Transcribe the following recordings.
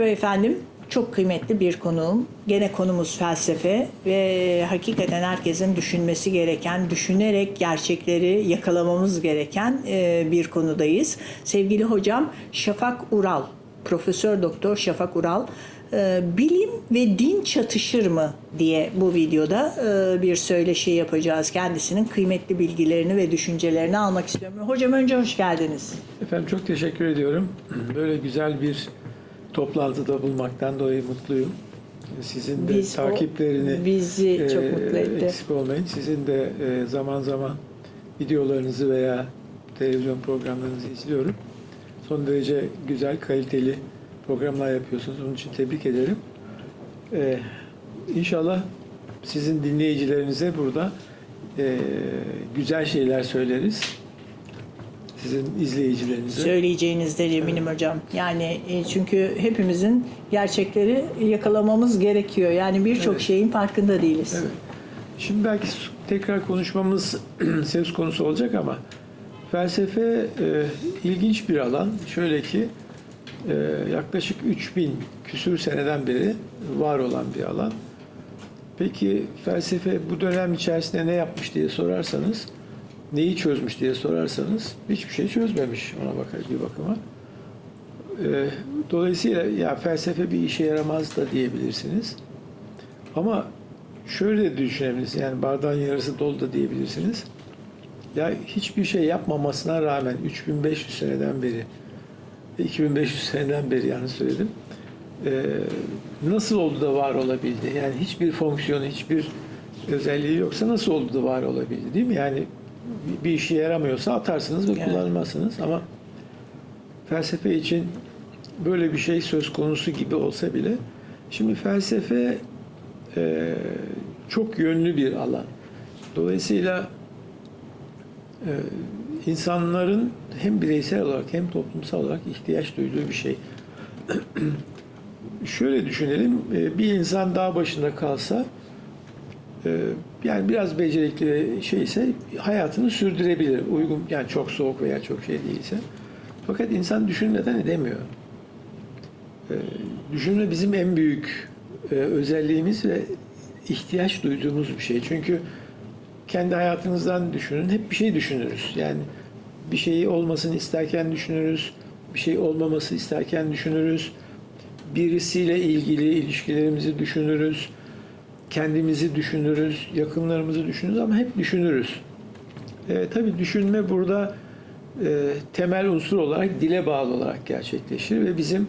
Merhaba efendim. Çok kıymetli bir konuğum. Gene konumuz felsefe ve hakikaten herkesin düşünmesi gereken, düşünerek gerçekleri yakalamamız gereken e, bir konudayız. Sevgili hocam Şafak Ural, Profesör Doktor Şafak Ural, e, bilim ve din çatışır mı diye bu videoda e, bir söyleşi yapacağız. Kendisinin kıymetli bilgilerini ve düşüncelerini almak istiyorum. Hocam önce hoş geldiniz. Efendim çok teşekkür ediyorum. Böyle güzel bir toplantıda bulmaktan dolayı mutluyum. Sizin de Biz o- takiplerini bizi çok e, mutlu etti. eksik olmayın. Sizin de e, zaman zaman videolarınızı veya televizyon programlarınızı izliyorum. Son derece güzel, kaliteli programlar yapıyorsunuz. Bunun için tebrik ederim. E, İnşallah sizin dinleyicilerinize burada e, güzel şeyler söyleriz. Sizin izleyicilerinize. söyleyeceğinizden eminim hocam. Yani e, çünkü hepimizin gerçekleri yakalamamız gerekiyor. Yani birçok Evet. şeyin farkında değiliz. Evet. Şimdi belki tekrar konuşmamız söz konusu olacak ama felsefe e, ilginç bir alan. Şöyle ki e, yaklaşık 3000 küsür seneden beri var olan bir alan. Peki felsefe bu dönem içerisinde ne yapmış diye sorarsanız, neyi çözmüş diye sorarsanız hiçbir şey çözmemiş ona bakar bir bakıma. E, dolayısıyla ya felsefe bir işe yaramaz da diyebilirsiniz. Ama şöyle düşünebilirsiniz. Yani bardağın yarısı dolu da diyebilirsiniz. Ya hiçbir şey yapmamasına rağmen 3500 seneden beri 2500 seneden beri yanlış söyledim. Ee, nasıl oldu da var olabildi? Yani hiçbir fonksiyonu, hiçbir özelliği yoksa nasıl oldu da var olabildi değil mi? Yani bir- işe yaramıyorsa atarsınız ve Evet. kullanmazsınız ama felsefe için böyle bir şey söz konusu gibi olsa bile şimdi felsefe e, çok yönlü bir alan. Dolayısıyla e, insanların hem bireysel olarak hem toplumsal olarak ihtiyaç duyduğu bir şey. Şöyle düşünelim, e, bir insan dağ başında kalsa, yani biraz becerikli şeyse hayatını sürdürebilir. Uygun, yani çok soğuk veya çok şey değilse. Fakat insan düşünmeden edemiyor. E, Düşünme bizim en büyük e, özelliğimiz ve ihtiyaç duyduğumuz bir şey. Çünkü kendi hayatınızdan düşünün. Hep bir şey düşünürüz. Yani bir şeyi olmasını isterken düşünürüz. Bir şey olmaması isterken düşünürüz. Birisiyle ilgili ilişkilerimizi düşünürüz. Kendimizi düşünürüz. Yakınlarımızı düşünürüz ama hep düşünürüz. E, tabii düşünme burada e, temel unsur olarak dile bağlı olarak gerçekleşir ve bizim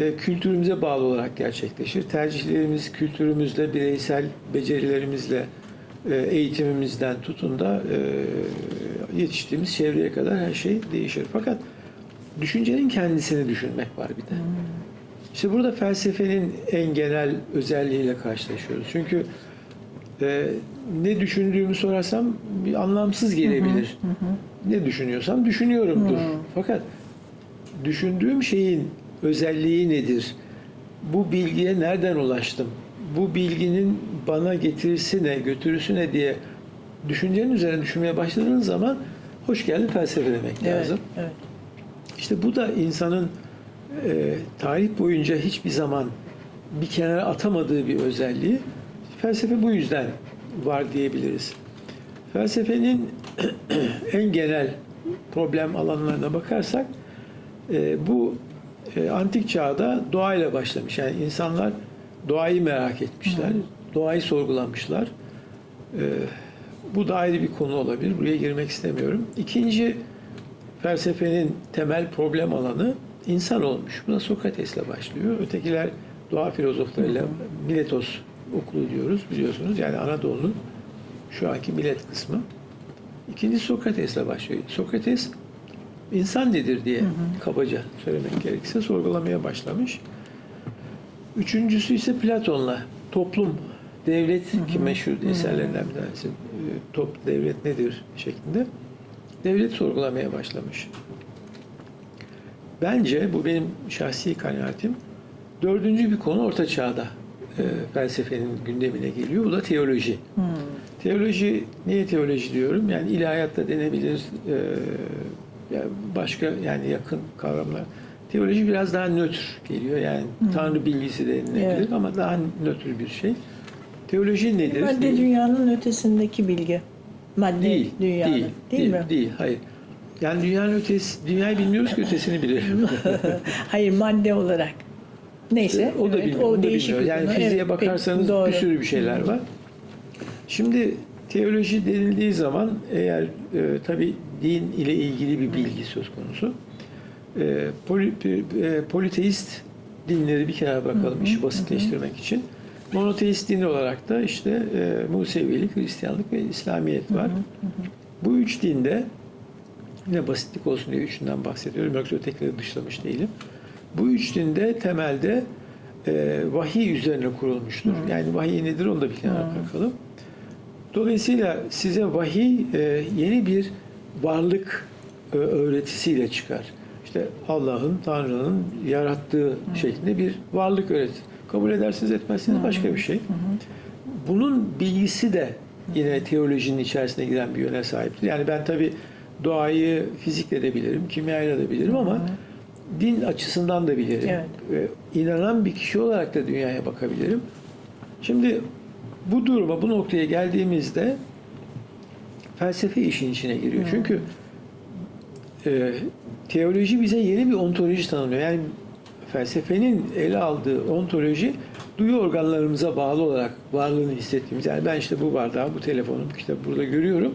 e, kültürümüze bağlı olarak gerçekleşir. Tercihlerimiz kültürümüzle, bireysel becerilerimizle, e, eğitimimizden tutun da e, yetiştiğimiz çevreye kadar her şey değişir. Fakat düşüncenin kendisini düşünmek var bir de. İşte burada felsefenin en genel özelliğiyle karşılaşıyoruz. Çünkü e, ne düşündüğümü sorarsam bir anlamsız gelebilir. Ne düşünüyorsam düşünüyorumdur. Fakat düşündüğüm şeyin özelliği nedir? Bu bilgiye nereden ulaştım? Bu bilginin bana getirisi ne, götürüsü ne diye düşüncenin üzerine düşünmeye başladığınız zaman hoş geldin felsefe demek Evet, lazım. evet. İşte bu da insanın e, tarih boyunca hiçbir zaman bir kenara atamadığı bir özelliği. Felsefe bu yüzden var diyebiliriz. Felsefenin en genel problem alanlarına bakarsak e, bu e, antik çağda doğayla başlamış. Yani insanlar doğayı merak etmişler, doğayı sorgulamışlar. E, bu da ayrı bir konu olabilir. Buraya girmek istemiyorum. İkinci felsefenin temel problem alanı insan olmuş. Bu da Sokrates'le başlıyor. Ötekiler doğa filozoflarıyla Miletos okulu diyoruz biliyorsunuz. Yani Anadolu'nun şu anki Milet kısmı. İkinci Sokrates'le başlıyor. Sokrates insan nedir diye kabaca söylemek gerekirse sorgulamaya başlamış. Üçüncüsü ise Platon'la toplum, devlet ki meşhur eserlerinden bir tanesi. E, Top, devlet nedir şeklinde. Devlet sorgulamaya başlamış. Bence bu benim şahsi kanaatim. Dördüncü bir konu Orta Çağ'da e, felsefenin gündemine geliyor. Bu da teoloji. Teoloji, niye teoloji diyorum? Yani ilahiyat da denebilir, e, yani başka yani yakın kavramlar. Teoloji biraz daha nötr geliyor. Yani Tanrı bilgisi denilebilir Evet. ama daha nötr bir şey. Teoloji nedir? Madde dünyanın ötesindeki bilgi. Madde Değil, dünyanın. değil, Değil, mi? Değil, hayır. Yani dünyanın ötesi, dünyayı bilmiyoruz ki ötesini bilelim. Hayır madde olarak. Neyse. o da evet, bilmiyorum, onu da değişik bir Yani fiziğe Evet, bakarsanız doğru. bir sürü bir şeyler var. Şimdi teoloji denildiği zaman eğer e, tabi din ile ilgili bir bilgi söz konusu. E, poli, e, politeist dinleri bir kenara bırakalım işi basitleştirmek için. Monoteist din olarak da işte e, Musevilik, Hristiyanlık ve İslamiyet var. Bu üç dinde yine basitlik olsun diye üçünden bahsediyorum. Yoksa ötekileri dışlamış değilim. Bu üç dinde temelde e, vahiy üzerine kurulmuştur. Yani vahiy nedir onu da bir kenara bırakalım. Dolayısıyla size vahiy e, yeni bir varlık e, öğretisiyle çıkar. İşte Allah'ın, Tanrı'nın yarattığı şeklinde bir varlık öğretir. Kabul edersiniz etmezsiniz başka bir şey. Bunun bilgisi de yine teolojinin içerisine giren bir yöne sahiptir. Yani ben tabi doğayı fizikle de bilirim, kimyayla da bilirim ama din açısından da bilirim. Evet. Ve inanan bir kişi olarak da dünyaya bakabilirim. Şimdi bu duruma, bu noktaya geldiğimizde felsefe işin içine giriyor. Çünkü e, teoloji bize yeni bir ontoloji tanımlıyor. Yani felsefenin ele aldığı ontoloji duyu organlarımıza bağlı olarak varlığını hissettiğimiz. Yani ben işte bu bardağı, bu telefonu, bu kitabı burada görüyorum.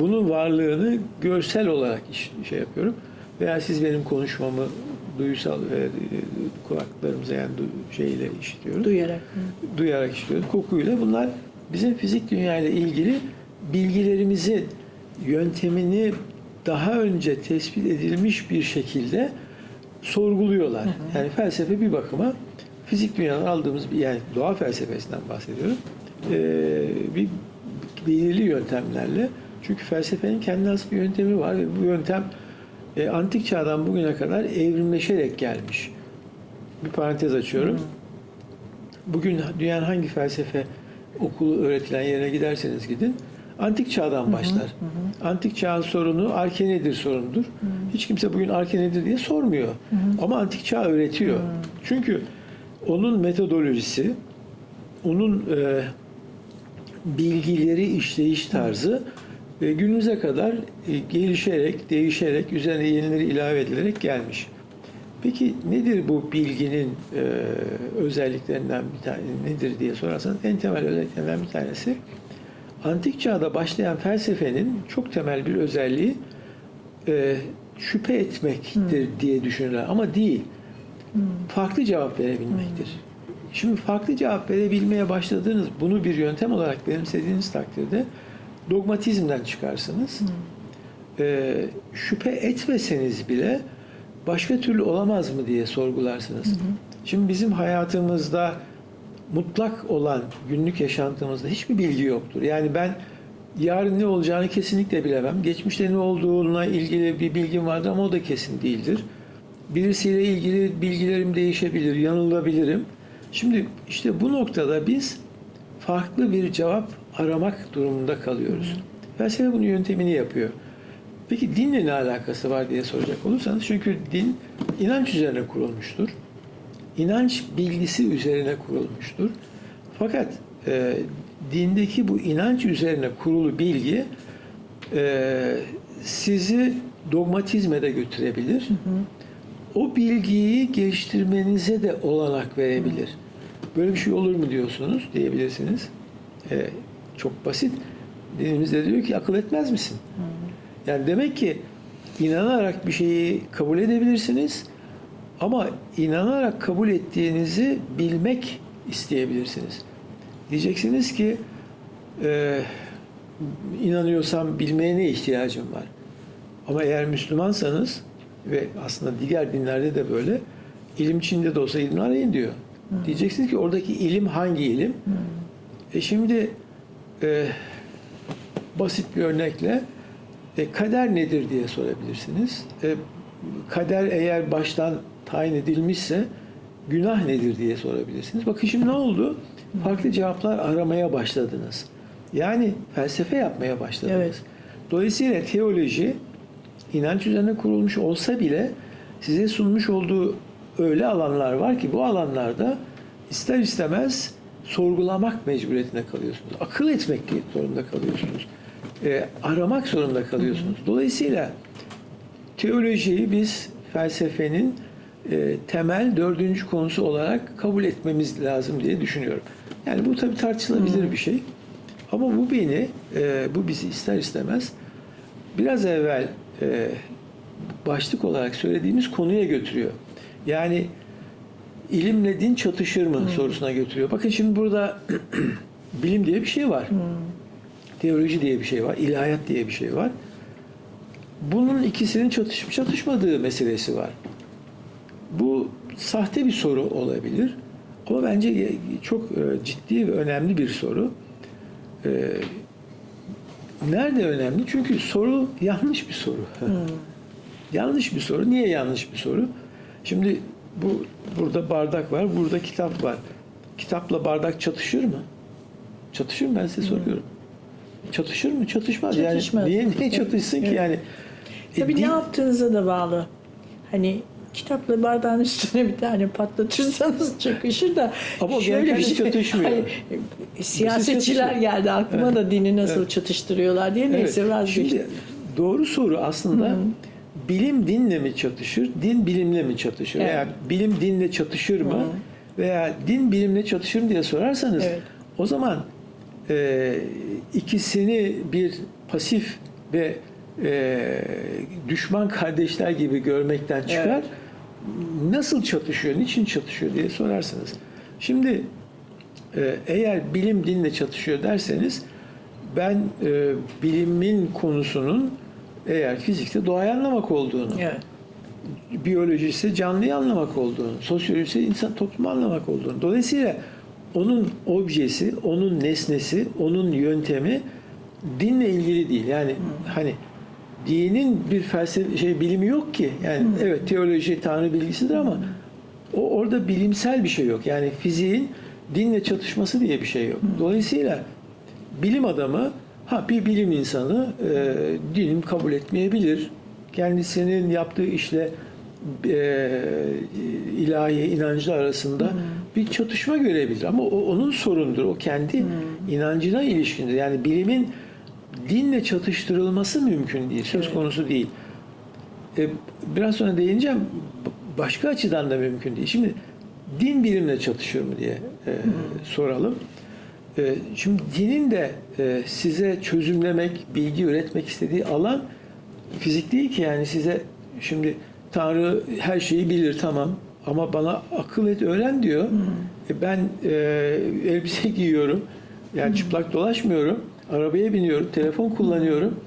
Bunun varlığını görsel olarak iş- şey yapıyorum. Veya siz benim konuşmamı duysal e, kulaklarımıza yani du- şeyle işitiyoruz Duyarak. duyarak işliyoruz. Kokuyla bunlar bizim fizik dünya ile ilgili bilgilerimizi yöntemini daha önce tespit edilmiş bir şekilde sorguluyorlar. Yani felsefe bir bakıma fizik dünyadan aldığımız bir yani doğa felsefesinden bahsediyorum. Ee, bir belirli yöntemlerle çünkü felsefenin kendine has bir yöntemi var ve bu yöntem e, antik çağdan bugüne kadar evrimleşerek gelmiş. Bir parantez açıyorum. Bugün dünyanın hangi felsefe okulu öğretilen yerine giderseniz gidin antik çağdan başlar. Antik çağın sorunu arke nedir sorunudur. Hiç kimse bugün arke nedir diye sormuyor. Ama antik çağ öğretiyor. Çünkü onun metodolojisi, onun e, bilgileri, işleyiş tarzı e, günümüze kadar e, gelişerek, değişerek, üzerine yenileri ilave edilerek gelmiş. Peki nedir bu bilginin e, özelliklerinden bir tane nedir diye sorarsanız en temel özelliklerinden bir tanesi antik çağda başlayan felsefenin çok temel bir özelliği e, şüphe etmektir diye düşünürler ama değil. Farklı cevap verebilmektir. Şimdi farklı cevap verebilmeye başladığınız, bunu bir yöntem olarak benimsediğiniz takdirde dogmatizmden çıkarsınız. E, şüphe etmeseniz bile başka türlü olamaz mı diye sorgularsınız. Şimdi bizim hayatımızda mutlak olan günlük yaşantımızda hiçbir bilgi yoktur. Yani ben yarın ne olacağını kesinlikle bilemem. Geçmişte ne olduğuna ilgili bir bilgim vardır ama o da kesin değildir. Birisiyle ilgili bilgilerim değişebilir, yanılabilirim. Şimdi işte bu noktada biz farklı bir cevap aramak durumunda kalıyoruz. Felsefe bunun yöntemini yapıyor. Peki dinle ne alakası var diye soracak olursanız çünkü din inanç üzerine kurulmuştur. İnanç bilgisi üzerine kurulmuştur. Fakat e, dindeki bu inanç üzerine kurulu bilgi e, sizi dogmatizme de götürebilir. O bilgiyi geliştirmenize de olanak verebilir. Böyle bir şey olur mu diyorsunuz diyebilirsiniz. E, çok basit. Dinimizde diyor ki akıl etmez misin? Yani demek ki inanarak bir şeyi kabul edebilirsiniz ama inanarak kabul ettiğinizi bilmek isteyebilirsiniz. Diyeceksiniz ki e, inanıyorsam bilmeye ne ihtiyacım var? Ama eğer Müslümansanız ve aslında diğer dinlerde de böyle ilim Çin'de de olsa ilim arayın diyor. Diyeceksiniz ki oradaki ilim hangi ilim? E şimdi e, basit bir örnekle e, kader nedir diye sorabilirsiniz. E, kader eğer baştan tayin edilmişse günah nedir diye sorabilirsiniz. Bakın şimdi ne oldu? Farklı cevaplar aramaya başladınız. Yani felsefe yapmaya başladınız. Evet. Dolayısıyla teoloji inanç üzerine kurulmuş olsa bile size sunmuş olduğu öyle alanlar var ki bu alanlarda ister istemez sorgulamak mecburiyetine kalıyorsunuz. Akıl etmek zorunda kalıyorsunuz. E, aramak zorunda kalıyorsunuz. Dolayısıyla teolojiyi biz felsefenin e, temel dördüncü konusu olarak kabul etmemiz lazım diye düşünüyorum. Yani bu tabii tartışılabilir bir şey. Ama bu beni, e, bu bizi ister istemez biraz evvel e, başlık olarak söylediğimiz konuya götürüyor. Yani ilimle din çatışır mı sorusuna götürüyor. Bakın şimdi burada bilim diye bir şey var. Teoloji diye bir şey var. ilahiyat diye bir şey var. Bunun ikisinin çatışıp çatışmadığı meselesi var. Bu sahte bir soru olabilir. Ama bence çok e, ciddi ve önemli bir soru. E, Nerede önemli? Çünkü soru yanlış bir soru. yanlış bir soru. Niye yanlış bir soru? Şimdi bu burada bardak var, burada kitap var. Kitapla bardak çatışır mı? Çatışır mı? Ben size soruyorum. Çatışır mı? Çatışmaz. Çatışmaz. Yani niye, niye çatışsın ki Evet. yani? E, Tabii din- ne yaptığınıza da bağlı. Hani kitapla bardağın üstüne bir tane patlatırsanız çakışır da Ama şöyle bir şey. çatışmıyor. Hani, siyasetçiler çatışıyor. geldi aklıma da dini nasıl Evet. çatıştırıyorlar diye neyse Evet. vazgeçtim. Şimdi doğru soru aslında bilim dinle mi çatışır, din bilimle mi çatışır? Evet. Veya bilim dinle çatışır mı? Veya din bilimle çatışır mı diye sorarsanız Evet. o zaman e, ikisini bir pasif ve e, düşman kardeşler gibi görmekten çıkar. Evet. Nasıl çatışıyor, niçin çatışıyor diye sorarsınız. Şimdi ee, Eğer bilim dinle çatışıyor derseniz ben e, bilimin konusunun eğer fizikte doğayı anlamak olduğunu, Evet. biyoloji ise canlıyı anlamak olduğunu, sosyoloji ise insan toplumu anlamak olduğunu. Dolayısıyla onun objesi, onun nesnesi, onun yöntemi dinle ilgili değil. Yani hani dinin bir felsefe şey bilimi yok ki. Yani evet teoloji tanrı bilgisidir ama o orada bilimsel bir şey yok. Yani fiziğin dinle çatışması diye bir şey yok. Dolayısıyla bilim adamı ha bir bilim insanı e, dinim kabul etmeyebilir. Kendisinin yaptığı işle e, ilahi inancı arasında bir çatışma görebilir ama o onun sorundur. O kendi inancına ilişkindir. Yani bilimin dinle çatıştırılması mümkün değil. Söz Evet. konusu değil. E, biraz sonra değineceğim. Başka açıdan da mümkün değil. Şimdi din bilimle çatışıyor mu diye e, soralım. E, şimdi dinin de e, size çözümlemek, bilgi üretmek istediği alan fizik değil ki yani size şimdi Tanrı her şeyi bilir tamam ama bana akıl et öğren diyor. E, ben e, elbise giyiyorum. Yani çıplak dolaşmıyorum. Arabaya biniyorum, telefon kullanıyorum.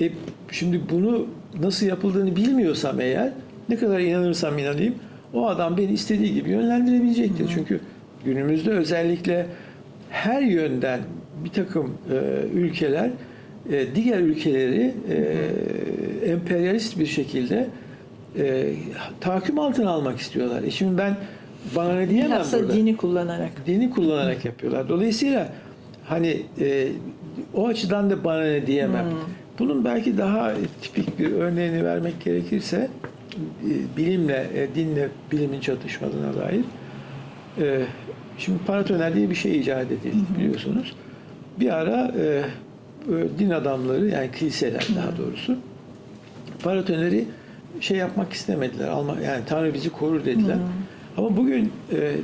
E, şimdi bunu nasıl yapıldığını bilmiyorsam eğer ne kadar inanırsam inanayım o adam beni istediği gibi yönlendirebilecektir. Çünkü günümüzde özellikle her yönden bir takım e, ülkeler e, diğer ülkeleri e, emperyalist bir şekilde e, tahakküm altına almak istiyorlar. E şimdi ben bana ne diyemem Bilhassa burada dini kullanarak. dini kullanarak yapıyorlar. Dolayısıyla hani e, o açıdan da bana ne diyemem. Bunun belki daha tipik bir örneğini vermek gerekirse e, bilimle, e, dinle bilimin çatışmadığına dair. Şimdi paratoner diye bir şey icat edildi biliyorsunuz. Bir ara e, e, din adamları yani kiliseler daha doğrusu paratoneri şey yapmak istemediler. Alma, yani Tanrı bizi korur dediler. Ama bugün e,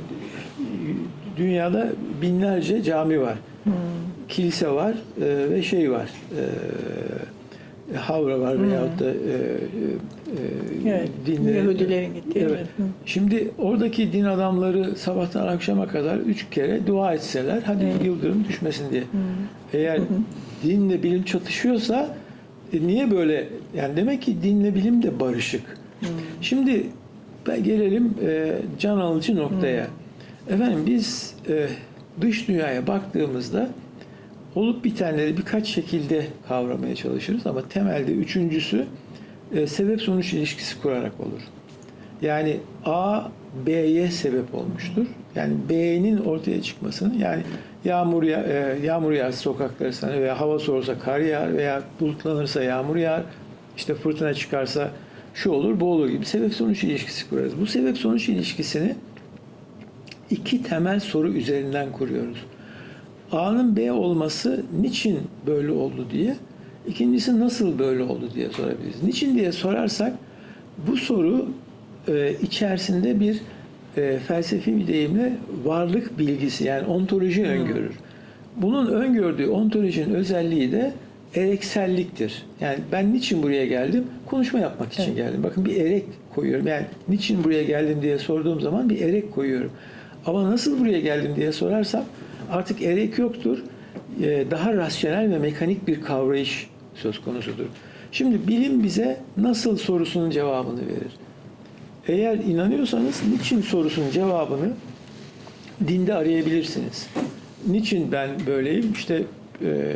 dünyada binlerce cami var. Kilise var e, ve şey var. E, havra var veyahut da e, e, Evet. dinle- Yahudilerin gittiği. Evet. Hı. Şimdi oradaki din adamları sabahtan akşama kadar üç kere dua etseler hadi Evet. yıldırım düşmesin diye. Eğer dinle bilim çatışıyorsa e, niye böyle? Yani demek ki dinle bilim de barışık. Şimdi ben gelelim e, can alıcı noktaya. Efendim biz e, dış dünyaya baktığımızda olup bitenleri birkaç şekilde kavramaya çalışırız ama temelde üçüncüsü e, sebep sonuç ilişkisi kurarak olur. Yani A B'ye sebep olmuştur. Yani B'nin ortaya çıkmasını yani yağmur ya, e, yağmur yağar sokakları sana veya hava soğursa kar yağar veya bulutlanırsa yağmur yağar. işte fırtına çıkarsa şu olur, bu olur gibi sebep sonuç ilişkisi kurarız. Bu sebep sonuç ilişkisini iki temel soru üzerinden kuruyoruz. A'nın B olması niçin böyle oldu diye, ikincisi nasıl böyle oldu diye sorabiliriz. Niçin diye sorarsak bu soru e, içerisinde bir e, felsefi bir deyimle varlık bilgisi yani ontoloji öngörür. Bunun öngördüğü ontolojinin özelliği de erekselliktir. Yani ben niçin buraya geldim? Konuşma yapmak için Evet. geldim. Bakın bir erek koyuyorum. Yani niçin buraya geldim diye sorduğum zaman bir erek koyuyorum. Ama nasıl buraya geldim diye sorarsam artık erek yoktur. Ee, Daha rasyonel ve mekanik bir kavrayış söz konusudur. Şimdi bilim bize nasıl sorusunun cevabını verir. Eğer inanıyorsanız niçin sorusunun cevabını dinde arayabilirsiniz. Niçin ben böyleyim? İşte e,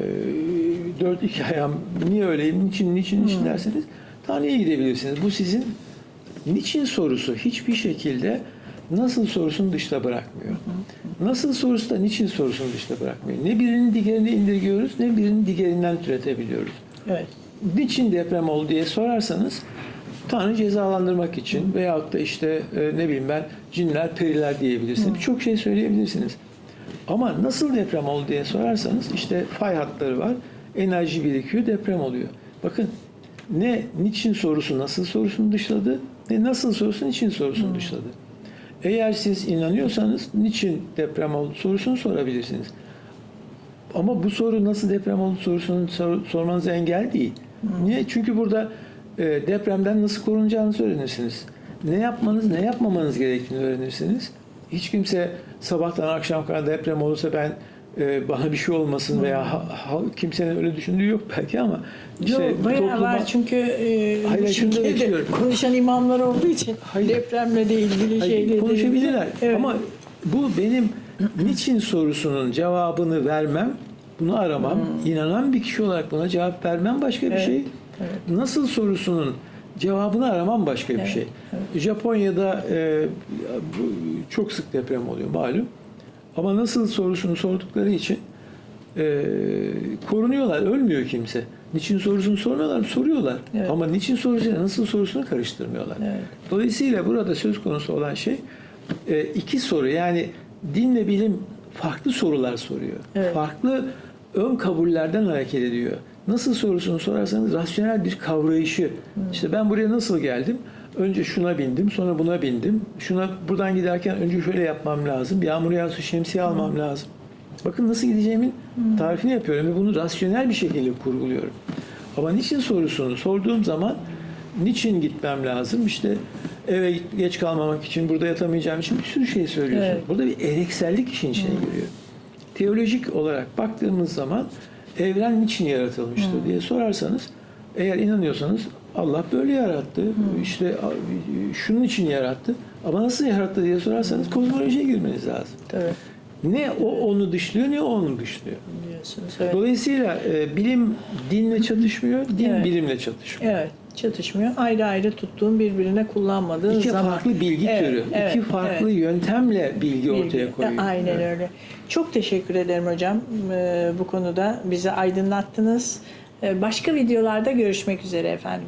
dört iki ayağım niye öyleyim? Niçin, niçin, niçin derseniz Tanrı'ya gidebilirsiniz. Bu sizin niçin sorusu hiçbir şekilde nasıl sorusunu dışta bırakmıyor. Nasıl sorusu da niçin sorusunu dışta bırakmıyor. Ne birinin diğerini indirgiyoruz ne birinin diğerinden türetebiliyoruz. Evet. Niçin deprem oldu diye sorarsanız Tanrı cezalandırmak için veyahut da işte e, ne bileyim ben cinler, periler diyebilirsiniz. Birçok şey söyleyebilirsiniz. Ama nasıl deprem oldu diye sorarsanız işte fay hatları var. Enerji birikiyor, deprem oluyor. Bakın ne niçin sorusu nasıl sorusunu dışladı ne nasıl sorusu niçin sorusunu dışladı. Eğer siz inanıyorsanız niçin deprem oldu sorusunu sorabilirsiniz. Ama bu soru nasıl deprem oldu sorusunu sor- sormanız engel değil. Niye? Çünkü burada e, depremden nasıl korunacağınızı öğrenirsiniz. Ne yapmanız, ne yapmamanız gerektiğini öğrenirsiniz. Hiç kimse sabahtan akşam kadar deprem olursa ben e, bana bir şey olmasın veya ha- ha- kimsenin öyle düşündüğü yok belki ama işte Yok, bayağı topluma- var çünkü e, Hayır, şunu istiyorum. konuşan imamlar olduğu için Hayır. depremle de ilgili Hayır, şeyle de konuşabilirler Evet. ama bu benim niçin sorusunun cevabını vermem, bunu aramam, inanan bir kişi olarak buna cevap vermem başka bir Hmm. Evet, şey. Nasıl sorusunun cevabını aramam başka bir Evet, şey. Japonya'da e, çok sık deprem oluyor malum. Ama nasıl sorusunu sordukları için e, korunuyorlar, ölmüyor kimse. Niçin sorusunu sormuyorlar, soruyorlar. Evet. Ama niçin sorusuyla nasıl sorusunu karıştırmıyorlar. Evet. Dolayısıyla burada söz konusu olan şey e, iki soru. Yani dinle bilim farklı sorular soruyor. Evet. Farklı ön kabullerden hareket ediyor. Nasıl sorusunu sorarsanız rasyonel bir kavrayışı. İşte ben buraya nasıl geldim? Önce şuna bindim, sonra buna bindim. Şuna buradan giderken önce şöyle yapmam lazım. Yağmur yağsa şemsiye almam lazım. Bakın nasıl gideceğimin tarifini yapıyorum ve bunu rasyonel bir şekilde kurguluyorum. Ama niçin sorusunu sorduğum zaman niçin gitmem lazım? İşte eve geç kalmamak için, burada yatamayacağım için bir sürü şey söylüyorsun. Evet. Burada bir ereksellik işin içine giriyor. Teolojik olarak baktığımız zaman evren niçin yaratılmıştır diye sorarsanız eğer inanıyorsanız Allah böyle yarattı. İşte a- şunun için yarattı. Ama nasıl yarattı diye sorarsanız kozmolojiye girmeniz lazım. Tabii Ne o onu dışlıyor ne o onu dışlıyor. diyorsunuz. Evet. Dolayısıyla e, bilim dinle çatışmıyor, din Evet. bilimle çatışmıyor. Evet, çatışmıyor. Ayrı ayrı tuttuğun birbirine kullanmadığın İki zaman. farklı bilgi Evet, türü, evet, iki farklı evet. yöntemle bilgi, Bilgi. ortaya koyuyor. Aynen Evet. öyle. Çok teşekkür ederim hocam. Ee, bu konuda bizi aydınlattınız. Ee, Başka videolarda görüşmek üzere efendim.